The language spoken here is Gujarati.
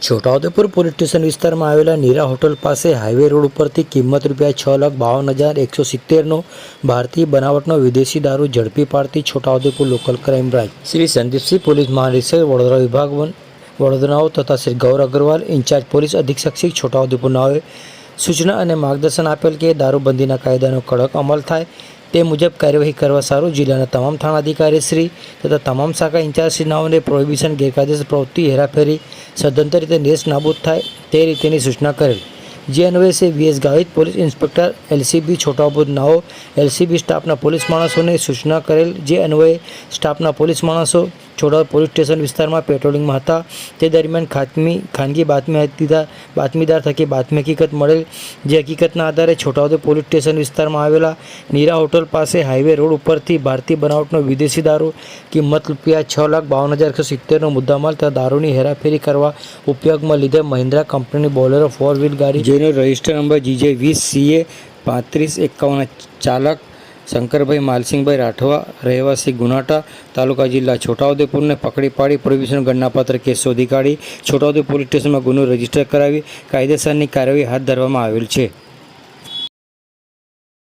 છોટાઉદેપુર પોલીસ સ્ટેશન વિસ્તારમાં આવેલા નીરા હોટલ પાસે હાઈવે રોડ ઉપરથી કિંમત રૂપિયા છ લાખ બાવન હજાર એકસો સિત્તેરનો ભારતીય બનાવટનો વિદેશી દારૂ ઝડપી પાડતી Chhota Udepur local crime branch. Shri Sandeepsinh police મહાનિરીક્ષક Vadodara વિભાગ વન, વડોદરાઓ તથા શ્રી ગૌર અગ્રવાલ ઇન્ચાર્જ પોલીસ અધિક્ષક શ્રી છોટાઉદેપુરનાઓએ સૂચના અને માર્ગદર્શન આપેલ કે દારૂબંધીના કાયદાનો કડક અમલ થાય તે મુજબ કાર્યવાહી કરવા સારું જિલ્લાના તમામ થાણા અધિકારી શ્રી તથા તમામ શાખા ઇન્ચાર્જશ્રીનાઓને પ્રોહિબિશન ગેરકાયદેસર પ્રવૃત્તિ હેરાફેરી સદંતર રીતે નેસ નાબૂદ થાય તે રીતેની સૂચના કરેલ. જે અન્વયે છે VS Gavit police inspector, LCB Chhota Udepur નાઓ LCB સ્ટાફના પોલીસ માણસોને સૂચના કરેલ. જે અન્વયે સ્ટાફના પોલીસ માણસો છોટાઉદ પોલીસ સ્ટેશન વિસ્તારમાં પેટ્રોલિંગમાં હતા. તે દરમિયાન ખાતમી, ખાનગી બાતમી હતી બાતમીદાર થકી બાતમી હકીકત મળેલ, જે હકીકતના આધારે છોટાઉદેપુર પોલીસ સ્ટેશન વિસ્તારમાં આવેલા નીરા હોટલ પાસે હાઈવે રોડ ઉપરથી ભારતીય બનાવટનો વિદેશી દારૂ કિંમત રૂપિયા છ લાખ બાવન હજાર એકસો સિત્તેરનો મુદ્દામાલ તથા દારૂની હેરાફેરી કરવા ઉપયોગમાં લીધે મહિન્દ્રા કંપનીની બોલેરો ફોર વ્હીલ ગાડી જેનો રજિસ્ટર નંબર જીજે વીસ સીએ પાંત્રીસ એકાવન ચાલક શંકરભાઈ માલસિંહભાઈ રાઠવા, રહેવાસી ગુનાટા, તાલુકા જિલ્લા છોટાઉદેપુરને પકડી પાડી પ્રોહિબિશન ગણનાપત્ર કેસ શોધી કાઢી. છોટાઉદેપુર પોલીસ સ્ટેશનમાં ગુનો રજિસ્ટર કરાવી કાયદેસરની કાર્યવાહી હાથ ધરવામાં આવેલ છે.